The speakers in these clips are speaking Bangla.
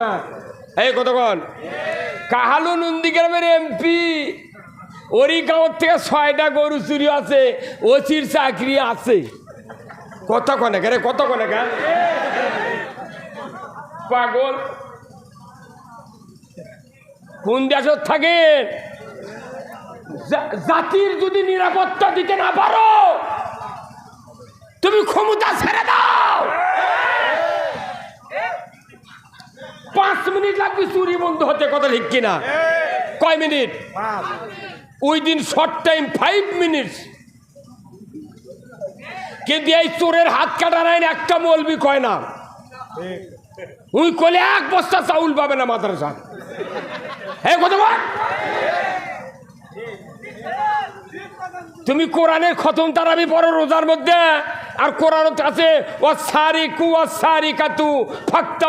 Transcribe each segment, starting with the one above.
এই কতক্ষণ? কাহালু নন্দীগ্রামের এমপি ওরই গাঁওর থেকে ছয়টা গরু চুরি আছে, ওসির চাকরি আছে। কত কনেক রে কত কনেক পাগল। কোন দেশত থাকেন জা- জাতির যদি নিরাপত্তা দিতে না পারো, তুমি ক্ষমতা ছেড়ে দাও। পাঁচ মিনিট লাগবে চুরি বন্ধ হতে কথা ঠিক কিনা? কয় মিনিট? ওই দিন শর্ট টাইম ফাইভ মিনিটস কিন্তু এই চোরের হাত কাটা নাই একটা মলবি কয় না? উই কলে এক বস্তা চাউল পাবে না মাদ্রাসা। হ্যাঁ কত বল? তুমি কোরআনের খতম তারাবি পড়ো রোজার মধ্যে, আর কোরআন আছে ও সারি কু ও সারি কাতু ফাক্তা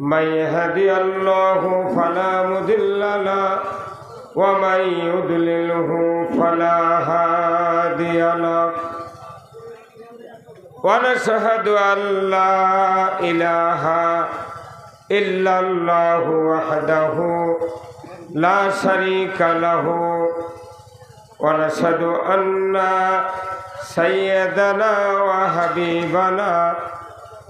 من يهدي الله فلا مضل له ومن يضلله فلا هادي له ونشهد أن لا إله إلا الله وحده لا شريك له ونشهد أن سيدنا وحبيبنا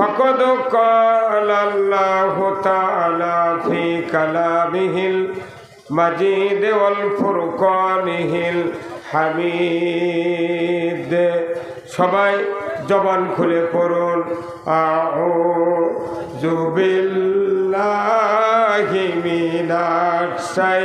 فقد قال الله تعالى في كلامه المجيد والفرقانه الحميد সবাই জবান খুলে পড়ুন আউযু বিল্লাহি মিনাশ শাই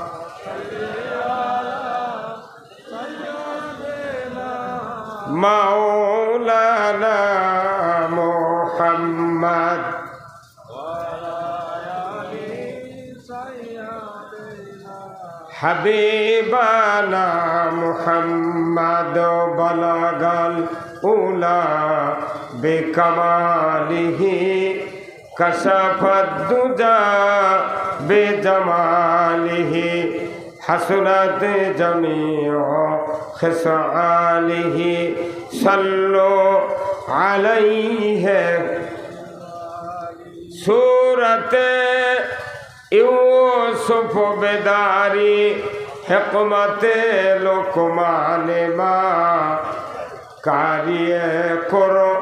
মাওলানা মোহাম্মদ। হাবিবানা মুহাম্মদ বলগল উলা বেকমালিহি কশফদ্দুজা বেজমালিহি। بجماله حسنت جميع خصاله صلوا عليه سورة ইউসুফ বেদারি হেকমতে লোকমানে মা কারিয়ে করো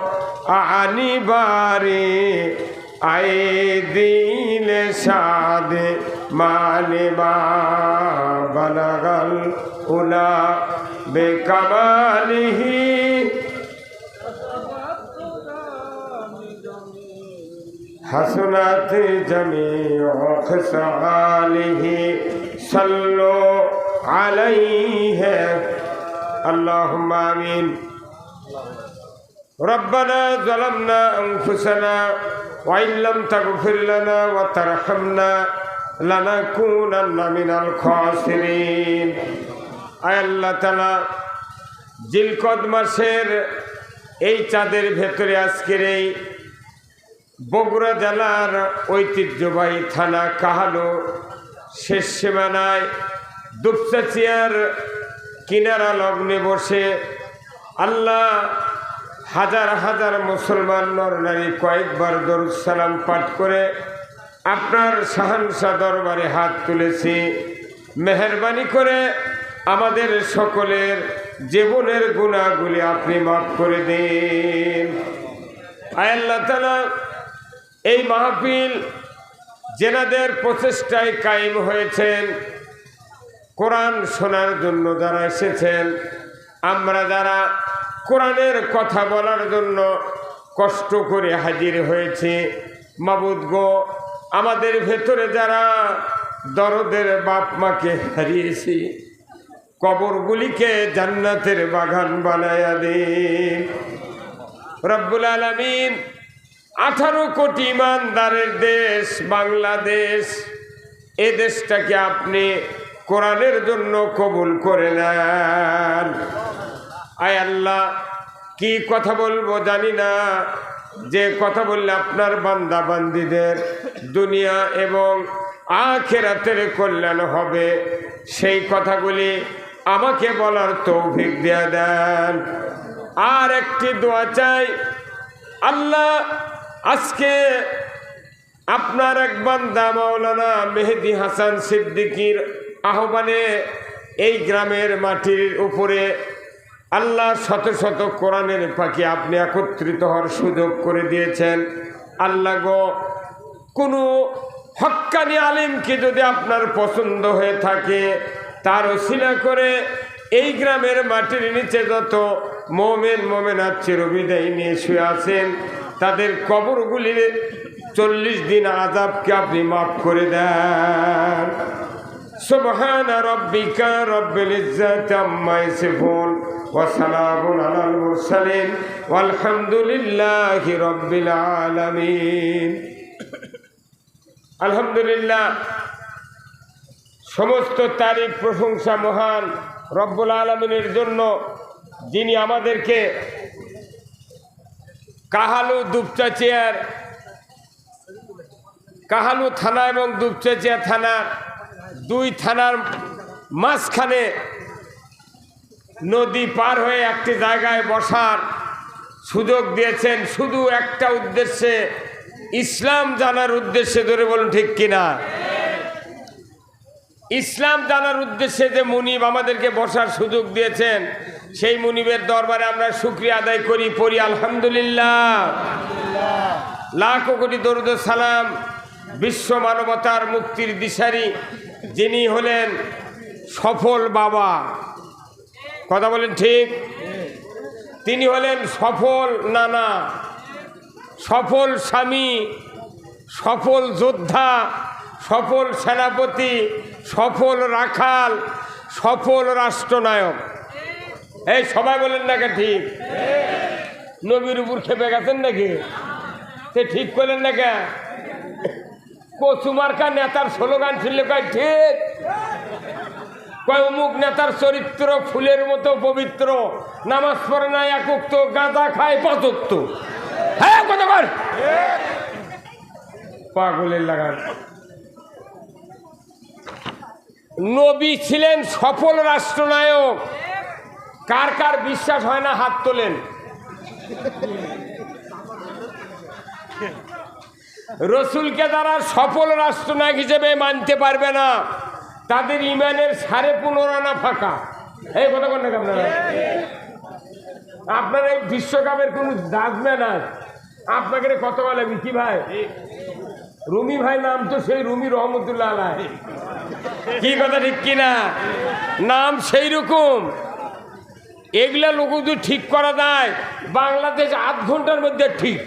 আনিবারে আই দিলে সাদে الرحمن ما بلغ الأولى بكماله حسنات جميع خصاله صلوا عليه اللهم آمين ربنا ظلمنا أنفسنا وإن لم تغفر لنا وترحمنا জিলকদ মাসের এই চাঁদের ভেতরে আজকের এই বগুড়া জেলার ঐতিহ্যবাহী থানা কাহালো শেষ সীমানায় দুপচাচিয়ার কিনারা লগ্নে বসে আল্লাহ হাজার হাজার মুসলমান নর নারী কয়েকবার দরুদ সালাম পাঠ করে আপনার সাহানসা দরবারে হাত তুলেছি। মেহরবানি করে আমাদের সকলের জীবনের গুণাগুলি আপনি মাফ করে দিন। আল্লাহ তালা এই মাহফিল জেনাদের প্রচেষ্টায় কায়েম হয়েছেন, কোরআন শোনার জন্য যারা এসেছেন, আমরা যারা কোরআনের কথা বলার জন্য কষ্ট করে হাজির হয়েছি, মাবুদ গো আমাদের ভেতরে যারা দরদের বাপ মাকে হারিয়েছি, কবরগুলিকে জান্নাতের বাগান বানায়া দিন। রব্বুল আলমিন আঠারো কোটি ইমানদারের দেশ বাংলাদেশ, এ দেশটাকে আপনি কোরআনের জন্য কবুল করে নেন। আয় আল্লাহ, কি কথা বলব জানি না, যে কথা বললে আপনার বান্দা বান্দিদের দুনিয়া এবং আখেরাতের কল্যাণ হবে। সেই কথাগুলি আমাকে বলার তৌফিক দেয়া দেন। আর একটি দোয়া চাই, আল্লাহ আজকে আপনার এক বান্দা মাওলানা মেহেদি হাসান সিদ্দিকির আহ্বানে এই গ্রামের মাটির উপরে আল্লাহ শত শত কোরআনের পাখি আপনি একত্রিত হওয়ার সুযোগ করে দিয়েছেন। আল্লাহ গো কোনো হক্কানি আলিমকে যদি আপনার পছন্দ হয়ে থাকে, তার অশিলা করে এই গ্রামের মাটির নিচে যত মোমেন মোমেনার চিরবিদায় নিয়ে শুয়ে আছেন, তাদের কবরগুলির চল্লিশ দিন আজাবকে আপনি মাফ করে দেন। সুবহান রব্বিকা রব্বিল ইজ্জাতি আম্মা ইয়াসিফুন ওয়া সালামুন আলাল মুরসালিন ওয়ালহামদুলিল্লাহি রব্বিল আলামিন। আলহামদুলিল্লাহ। সমস্ত তারিফ প্রশংসা মহান রব্বুল আলমিনের জন্য যিনি আমাদেরকে কাহালু দুপচাচিয়ার কাহালু থানা এবং দুপচাচিয়া থানা দুই থানার মাঝখানে নদী পার হয়ে একটি জায়গায় বসার সুযোগ দিয়েছেন। শুধু একটা উদ্দেশ্যে ইসলাম জানার উদ্দেশ্যে ধরে বলুন ঠিক কিনা? ইসলাম জানার উদ্দেশ্যে যে মুনিব আমাদেরকে বসার সুযোগ দিয়েছেন, সেই মুনিবের দরবারে আমরা শুক্রিয়া আদায় করি, পড়ি আলহামদুলিল্লাহ। লাখ কোটি দরুদ সালাম বিশ্ব মানবতার মুক্তির দিশারি, যিনি হলেন সফল বাবা। কথা বলেন ঠিক? তিনি হলেন সফল নানা। সফল স্বামী, সফল যোদ্ধা, সফল সেনাপতি, সফল রাখাল, সফল রাষ্ট্রনায়ক। এই সবাই বলেন নাকি ঠিক? নবীর উপর খেপে গেছেন নাকি? সে ঠিক করলেন না কে? কচুমার্কা নেতার স্লোগান ছিল, কয় ঠিক? কয়, অমুক নেতার চরিত্র ফুলের মতো পবিত্র, নামাজ পড়ে না একুক্ত গাঁদা খায় পাচক্ত হ্যাঁ কতবার পাগলের লাগান। নবী ছিলেন সফল রাষ্ট্রনায়ক। কার কার বিশ্বাস হয় না হাত তোলেন? রসুলকে তারা সফল রাষ্ট্রনায়ক হিসেবে মানতে পারবে না তাদের ইমানের সাড়ে পনেরো আনা ফাঁকা। এই কথা বলেন নাকি আপনারা? আপনার এই বিশ্বকাপের কোনো দাজমে নাই আপনাকে কত বলে কি ভাই? রুমি ভাই নাম তো সেই রুমি রহমতুল্লাহ আলাই। কি কথা ঠিক কিনা? নাম সেই রকম এগুলা লোক যদি ঠিক করা যায় বাংলাদেশ আধ ঘণ্টার মধ্যে ঠিক।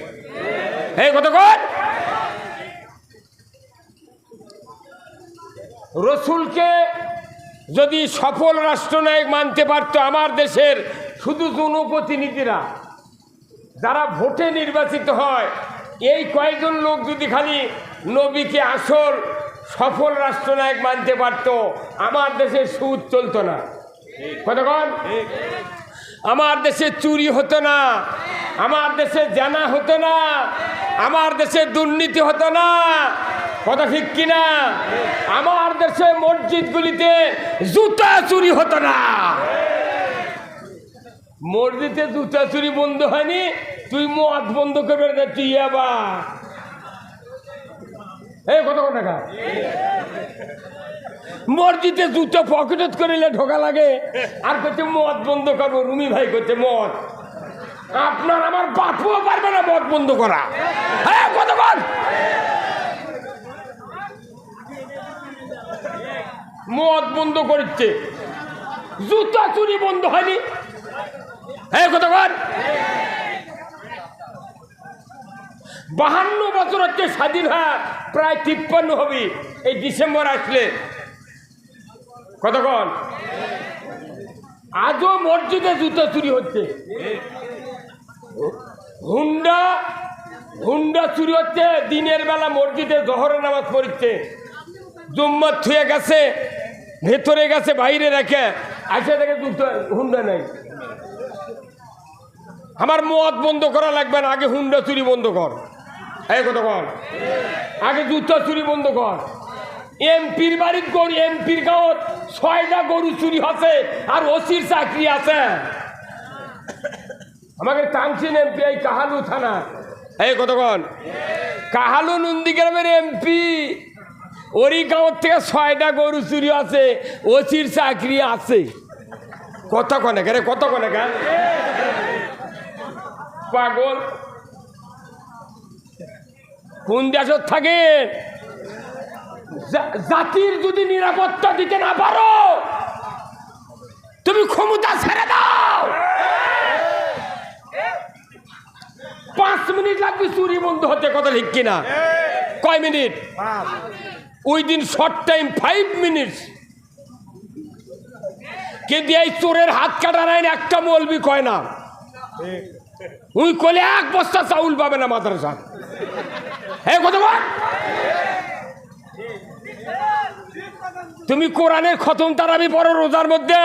এই কত কর রসুলকে যদি সফল রাষ্ট্রনায়ক মানতে পারতো আমার দেশের শুধু জনপ্রতিনিধিরা যারা ভোটে নির্বাচিত হয়, এই কয়েকজন লোক যদি খালি নবীকে আসল সফল রাষ্ট্রনায়ক মানতে পারত, আমার দেশে সুদ চলতো না। কতক্ষণ আমার দেশে চুরি হতো না, আমার দেশে জানা হতো না, আমার দেশে দুর্নীতি হতো না। কথা ঠিক কিনা? আমার দেশে মসজিদগুলিতে জুতা চুরি হতো না। মসজিদে জুতা চুরি বন্ধ হয়নি? তুই মদ বন্ধ করবে না তুই আবার এই কত টাকা মসজিদে জুতো পকেটত করিলে ঢোকা লাগে। আর করছে মদ বন্ধ করব। রুমি ভাই করছে মদ। আপনার আমার বাপুও পারবে না মদ বন্ধ করা। হ্যাঁ মদ বন্ধ করছে জুতা চুরি বন্ধ হয়নি। হ্যাঁ কতক্ষণ বাহান্ন বছর হচ্ছে স্বাধীন হওয়া প্রায় তিপ্পান্ন হবে। এই ডিসেম্বর আসলে। কতক্ষণ? আজও মসজিদে জুতো চুরি হচ্ছে। হুন্ডা হুন্ডা চুরি হচ্ছে, দিনের বেলা মসজিদে জহরের নামাজ পড়ছে জুম্মাত থুয়ে গেছে, ভেতরে গেছে, বাইরে রেখে। আসে দেখে জুতো হুন্ডা নেই। আমার মদ বন্ধ করা লাগবে না, আগে হুন্ডা চুরি বন্ধ কর। এই কত কর। আগে জুতো চুরি বন্ধ কর। এমপির বাড়ির গরু এমপির গাঁৱত ছয়টা গরু চুরি হচ্ছে আর ওসির চাকরি আছে। আমাকে টানছেন এমপি এই কাহালু থানা এই কতক্ষণ কাহালু নন্দীগ্রামের এমপি, ওরই গাঁৱত থেকে ছয়টা গরু চুরি আছে ওসির চাকরি আছে। কত কনে রে কত কনে পাগল। কোন দেশত থাকেন জা- জাতির যদি নিরাপত্তা দিতে না পারো তুমি ক্ষমতা ছেড়ে দাও। পাঁচ মিনিট লাগবে চুরি বন্ধ হতে কথা ঠিক কিনা? কয় minute? Within short time five minutes কিন্তু এই চোরের হাত কাটার আইন একটা মলবি কয় না? উই কলে এক বস্তা চাউল পাবে না মাদ্রাসা তুমি কোরআনের খতম তারাবি পড়ো রোজার মধ্যে।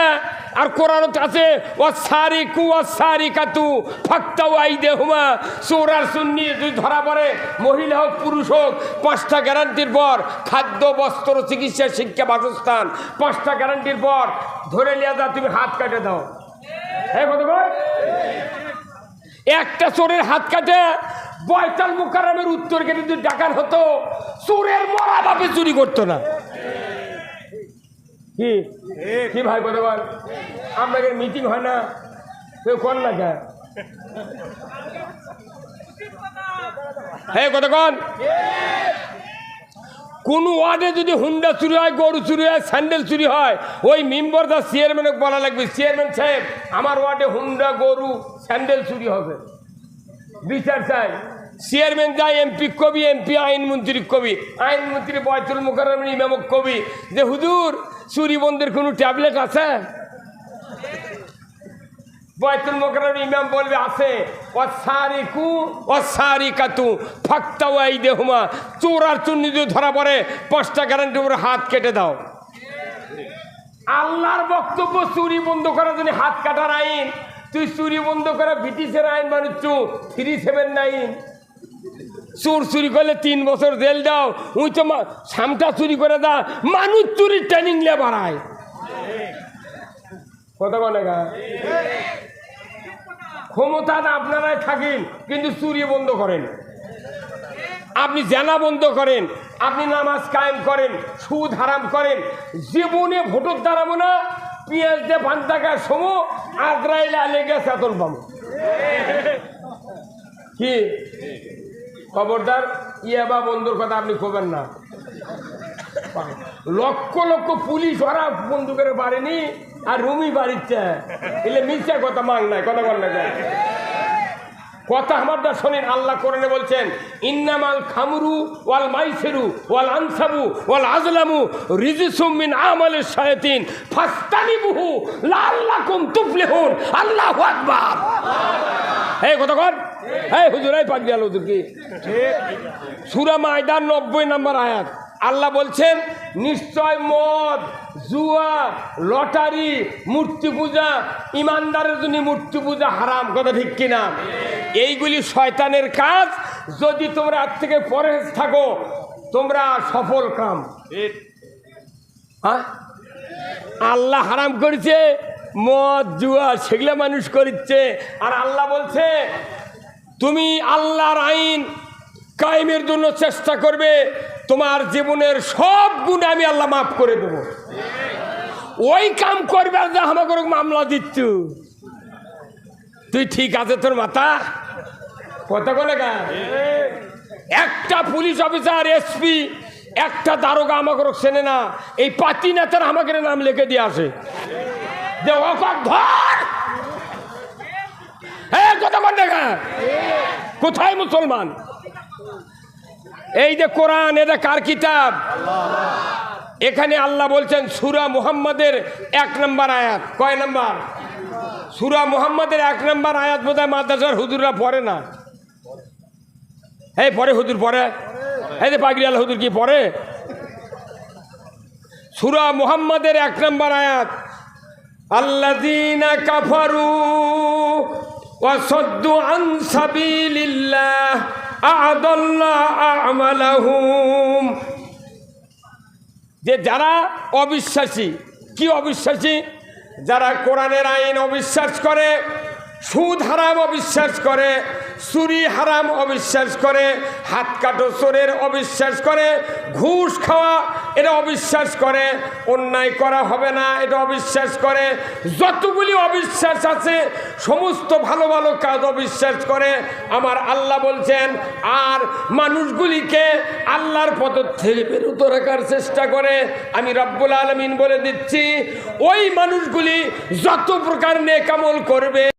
আর কোরআন আছে ও সারি কু সারি কাতু ফাক্তা আই দেহুমা চোর আর সুন্নি যদি ধরা পড়ে, মহিলা হোক, পুরুষ হোক, পাঁচটা গ্যারান্টির পর খাদ্য, বস্ত্র, চিকিৎসা, শিক্ষা, বাসস্থান, পাঁচটা গ্যারান্টির পর ধরে নিয়ে যা তুমি হাত কাটে দাও। হ্যাঁ কত? একটা চোরের হাত কাটে বয়তাল মুকারামের উত্তর গেটে যদি ডাকান হতো, চোরের মরা বাপে চুরি করতো না। কি? কি ভাই বলবার আপনাদের মিটিং হয় না, কেউ কর না কে হ্যাঁ কতক্ষণ কোন। ওয়ার্ডে যদি হুন্ডা চুরি হয়, গরু চুরি হয়, স্যান্ডেল চুরি হয়, ওই মেম্বার দা চেয়ারম্যানকে বলা লাগবে চেয়ারম্যান সাহেব, আমার ওয়ার্ডে হুন্ডা, গরু, স্যান্ডেল চুরি হবে। বিচার চাই। চেয়ারম্যান যায় এমপি কবি এমপি আইনমন্ত্রী কবি আইনমন্ত্রী বয়তুল মুখারম ইমামক কবি যে হুজুর, চুরি বন্ধের কোনো ট্যাবলেট আছে? বয়তুল মোকরম ইমাম বলবে, আছে। ও সারি কু ও সারি কাতু ফাক্তা ওয়াই দেহুমা চোর আর চুন্নি যদি ধরা পড়ে, পাঁচটা গ্যারান্টি উপরে হাত কেটে দাও। আল্লাহর বক্তব্য চুরি বন্ধ করার জন্য হাত কাটার আইন। তুই চুরি বন্ধ করা ব্রিটিশের আইন মানুষ থ্রি সেভেন নাইন চোর চুরি করলে তিন বছর জেল দাও উই তো সামটা চুরি করে দা, মানুষ চুরির ট্রেনিং নিয়ে বাড়ায়। কত কনে গা? ক্ষমতাটা আপনারাই থাকেন, কিন্তু চুরি বন্ধ করেন। আপনি জানা বন্ধ করেন, আপনি নামাজ কায়েম করেন, সুদ হারাম করেন, জীবনে ভোটর দাঁড়াবো না, পেঁয়াজ দিয়ে পাঁচ টাকার সমু আগ্রাইলে লেগে চেতন পাবো। কি? খবরদার ইয়াবা বন্ধুর কথা আপনি কবেন না। লক্ষ লক্ষ পুলিশ ওরা বন্ধু করে পারেনি আর রুমি বাড়িচ্ছে এলে মিথ্যা কথা মাং নাই, কথা বল না। কথা আমারটা শোনেন, আল্লাহ কোরআনে বলছেন, ইন্নামাল খামরু ওয়াল মাইসেরু ওয়াল আনসাবু ওয়াল আজলামু রিজিসুম মিন আমালের শায়াতিন ফাস্তানিবুহু লাআল্লাকুম তুফলিহুন। আল্লাহু আকবার। এই কথা কর। এই হুজুর এই পাক গেল হুজুর কি সূরা মায়দান 90 নম্বর আয়াত। আল্লাহ বলছেন, নিশ্চয় মদ, জুয়া, লটারি, মূর্তি পূজা, ইমানদারের জন্য মূর্তি পূজা হারাম, কথা ঠিক কিনা? এইগুলি শয়তানের কাজ। যদি তোমরা আজ থেকে পরেজ থাকো, তোমরা সফল কাম। হ্যাঁ? আল্লাহ হারাম করেছে, মদ, জুয়া, সেগুলো মানুষ করিচ্ছে। আর আল্লাহ বলছে তুমি আল্লাহর আইন কায়েমের জন্য চেষ্টা করবে, তোমার জীবনের সব গুণ আমি আল্লাহ মাফ করে দেবো। ওই কাম করবে আর যা আমাকে মামলা দিচ্ছ। তুই ঠিক আছে তোর মাথা কথা বলে গা। একটা পুলিশ অফিসার, এসপি, একটা দারোগা আমাকে চেনে না। এই পাতি নেতার আমাকে নাম লিখে দিয়ে আসে। যে ধর! হ্যাঁ দেখা কোথায় মুসলমান? এই যে কোরআন এটা কার কিতাব? এখানে আল্লাহ বলছেন, সুরা মুহাম্মাদের এক নম্বর আয়াত। কয় নম্বর? সুরা মুহাম্মাদের এক নম্বর আয়াত বোধ হয় মাদ্রাসার হুজুররা পড়ে না। এই পরে হুজুর পরে এই যে পাগড়ি আল্লাহ হুজুর কি পরে সুরা মুহাম্মাদের এক নম্বর আয়াত। আল্লাযীনা কাফারু যে যারা অবিশ্বাসী কি অবিশ্বাসী? যারা কোরআনের আইন অবিশ্বাস করে সুদ হারাম অবিশ্বাস করে, চুরি হারাম অবিশ্বাস করে, হাত কাটো চোরের অবিশ্বাস করে, ঘুষ খাওয়া, এটা অবিশ্বাস করে, অন্যায় করা হবে না, এটা অবিশ্বাস করে। যতগুলি অবিশ্বাস আছে, সমস্ত ভালো ভালো কাজ অবিশ্বাস করে। আমার আল্লাহ বলছেন, আর মানুষগুলিকে আল্লাহর পদ থেকে বেরোতে রাখার চেষ্টা করে। আমি রব্বুল আলমিন বলে দিচ্ছি, ওই মানুষগুলি যত প্রকার নেকামল করবে